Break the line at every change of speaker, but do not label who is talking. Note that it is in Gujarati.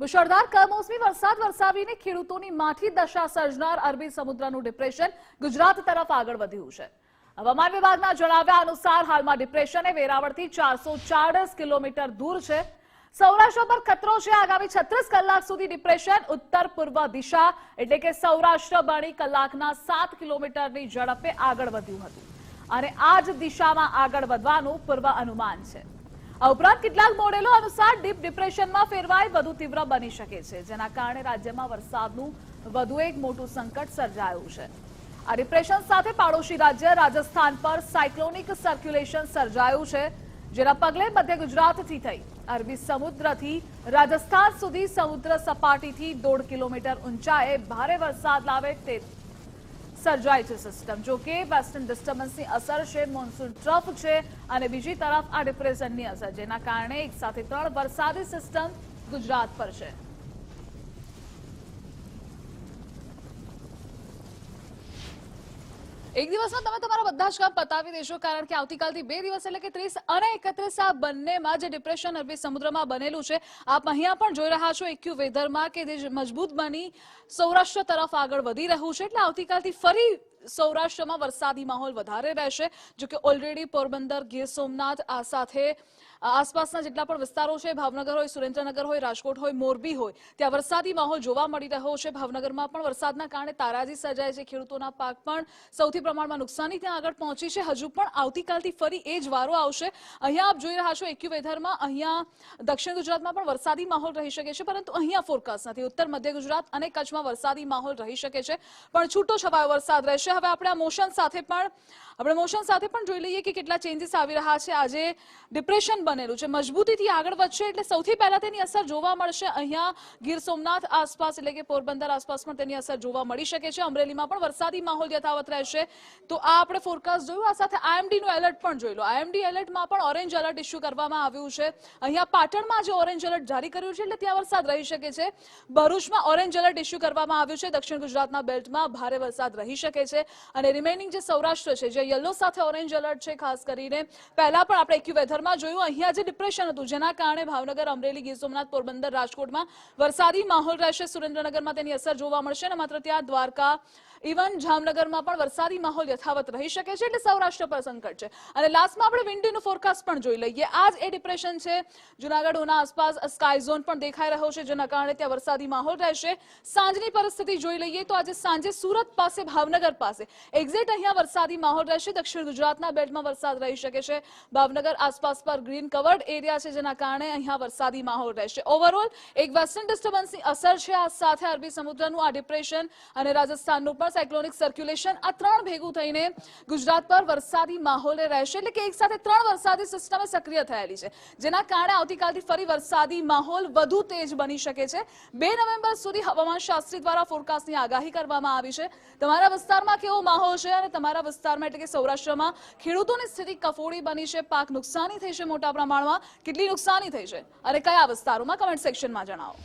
મુશળધાર કમોસમી વરસાદ વરસાવીને ખેડૂતોની માઠી દશા સર્જનાર અરબી સમુદ્રનું ડિપ્રેશન ગુજરાત તરફ આગળ વધ્યું છે. હવામાન વિભાગના જણાવ્યા અનુસાર હાલમાં ડિપ્રેશન એ વેરાવળથી ચારસો કિલોમીટર દૂર છે. સૌરાષ્ટ્ર પર ખતરો છે. આગામી છત્રીસ કલાક સુધી ડિપ્રેશન ઉત્તર પૂર્વ દિશા એટલે કે સૌરાષ્ટ્ર બની કલાકના સાત કિલોમીટરની ઝડપે આગળ વધ્યું હતું. અને આ જ દિશામાં આગળ વધવાનું પૂર્વ અનુમાન છે. આ ઉપરાંત કેટલાક મોડેલો અનુસાર ડીપ ડિપ્રેશનમાં ફેરવાય વધુ તીવ્ર બની શકે છે, જેના કારણે રાજ્યમાં વરસાદનું વધુ એક મોટું સંકટ સર્જાયું છે. આ ડિપ્રેશન સાથે પાડોશી રાજ્ય રાજસ્થાન પર સાયક્લોનિક સર્ક્યુલેશન સર્જાયું છે, જેના પગલે મધ્ય ગુજરાતથી થઈ અરબી સમુદ્રથી રાજસ્થાન સુધી સમુદ્ર સપાટીથી દોઢ કિલોમીટર ઊંચાએ ભારે વરસાદ લાવે તે સર્જાય છે સિસ્ટમ જો કે વેસ્ટર્ન ડિસ્ટર્બન્સની અસર છે મોન્સૂન ટ્રફ છે અને બીજી તરફ આ ડિપ્રેશનની અસર જેના કારણે એક સાથે ત્રણ વરસાદી સિસ્ટમ ગુજરાત પર છે. એક દિવસમાં તમે તમારા બધા જ કામ પતાવી દેશો, કારણ કે આવતીકાલથી બે દિવસ એટલે કે ત્રીસ અને એકત્રીસ આ બંનેમાં જે ડિપ્રેશન અરબી સમુદ્રમાં બનેલું છે, આપ અહીંયા પણ જોઈ રહ્યા છો એક્યુ વેધરમાં કે જે મજબૂત બની સૌરાષ્ટ્ર તરફ આગળ વધી રહ્યું છે, એટલે આવતીકાલથી ફરી સૌરાષ્ટ્રમાં વરસાદી માહોલ વધારે રહેશે, જો કે ઓલરેડી પોરબંદર, ગીર સોમનાથ, આ સાથે આસપાસના જેટલા પણ વિસ્તારો છે, ભાવનગર હોય, સુરેન્દ્રનગર હોય, રાજકોટ હોય, મોરબી હોય, ત્યાં વરસાદી માહોલ જોવા મળી રહ્યો છે. ભાવનગરમાં પણ વરસાદના કારણે તારાજી સર્જાય છે. ખેડૂતોના પાક પણ સૌથી પ્રમાણમાં નુકસાની ત્યાં આગળ પહોંચી છે. હજુ પણ આવતીકાલથી ફરી એ જ વારો આવશે. અહીંયા આપ જોઈ રહ્યા છો એક્યુ વેધરમાં અહીંયા દક્ષિણ ગુજરાતમાં પણ વરસાદી માહોલ રહી શકે છે, પરંતુ અહીંયા ફોરકાસ્ટ નથી. ઉત્તર મધ્ય ગુજરાત અને કચ્છમાં વરસાદી માહોલ રહી શકે છે. પણ છૂટો છવાયો વરસાદ રહેશે. હવે આપણે આ મોશન સાથે પણ, આપણે મોશન સાથે પણ જોઈ લઈએ કે કેટલા ચેન્જીસ આવી રહ્યા છે. આજે ડિપ્રેશન બનેલું છે. મજબૂતીથી આગળ વધશે એટલે સૌથી પહેલા તેની અસર જોવા મળશે. અહીંયા ગીર સોમનાથ આસપાસ એટલે કે પોરબંદર આસપાસ પણ તેની અસર જોવા મળી શકે છે. અમરેલીમાં પણ વરસાદી માહોલ યથાવત રહેશે. તો આ આપણે ફોરકાસ્ટ જોયું. આ સાથે આઈએમડીનું એલર્ટ પણ જોઈ લો. આઈએમડી એલર્ટમાં પણ ઓરેન્જ એલર્ટ ઇસ્યુ કરવામાં આવ્યું છે. અહીંયા પાટણમાં જે ઓરેન્જ એલર્ટ જારી કર્યું છે એટલે ત્યાં વરસાદ રહી શકે છે. ભરૂચમાં ઓરેન્જ એલર્ટ ઇસ્યુ કરવામાં આવ્યું છે. દક્ષિણ ગુજરાતના બેલ્ટમાં ભારે વરસાદ રહી શકે છે. અને રિમેનિંગ જે સૌરાષ્ટ્ર છે, જે યલો સાથે ઓરેન્જ એલર્ટ છે, ખાસ કરીને. પહેલા પણ આપણે એક્યુ વેધરમાં જોયું, અહીંયા જે ડિપ્રેશન હતું, જેના કારણે ભાવનગર, અમરેલી, ગીર સોમનાથ, પોરબંદર, રાજકોટમાં વરસાદી માહોલ રહેશે. સુરેન્દ્રનગરમાં તેની અસર જોવા મળશે અને માત્ર ત્યાં દ્વારકા ઇવન જામનગરમાં પણ વરસાદી માહોલ યથાવત રહી શકે છે એટલે સૌરાષ્ટ્ર પર સંકટ છે. અને લાસ્ટમાં આપણે વિન્ડીનું ફોરકાસ્ટ પણ જોઈ લઈએ. આજ એ ડિપ્રેશન છે. જુનાગઢ ઉના આસપાસ સ્કાય ઝોન પણ દેખાઈ રહ્યો છે, જેના કારણે ત્યાં વરસાદી માહોલ રહેશે. સાંજની પરિસ્થિતિ જોઈ લઈએ તો આજે સાંજે સુરત પાસે, ભાવનગર પાસે એક્ઝેક્ટ અહીંયા વરસાદી માહોલ રહેશે. દક્ષિણ ગુજરાતના બેલ્ટમાં વરસાદ રહી શકે છે. ભાવનગર આસપાસ પર ગ્રીન કવર્ડ એરિયા છે, જેના કારણે અહીંયા વરસાદી માહોલ રહેશે. ઓવરઓલ એક વેસ્ટર્ન ડિસ્ટર્બન્સની અસર છે. આ સાથે અરબી સમુદ્રનું આ ડિપ્રેશન અને રાજસ્થાનનું પણ સાયક્લોનિક સર્ક્યુલેશન આ ત્રણ ભેગું થઈને ગુજરાત પર વરસાદી માહોલ રહેશે. એટલે કે એક સાથે ત્રણ વરસાદી સિસ્ટમ સક્રિય થયેલી છે. જેના કારણે આવતીકાલથી ફરી વરસાદી માહોલ વધુ તેજ બની શકે છે. બે નવેમ્બર સુધી હવામાન શાસ્ત્રી દ્વારા ફોરકાસ્ટની આગાહી કરવામાં આવી છે. તમારા વિસ્તારમાં કેવો માહોલ છે અને તમારા વિસ્તારમાં એટલે કે સૌરાષ્ટ્રમાં ખેડૂતોની સ્થિતિ કફોડી બની છે, પાક નુકસાની થઈ છે મોટા પ્રમાણમાં. કેટલી નુકસાની થઈ છે અને કયા વિસ્તારોમાં? કમેન્ટ સેક્શનમાં જણાવો.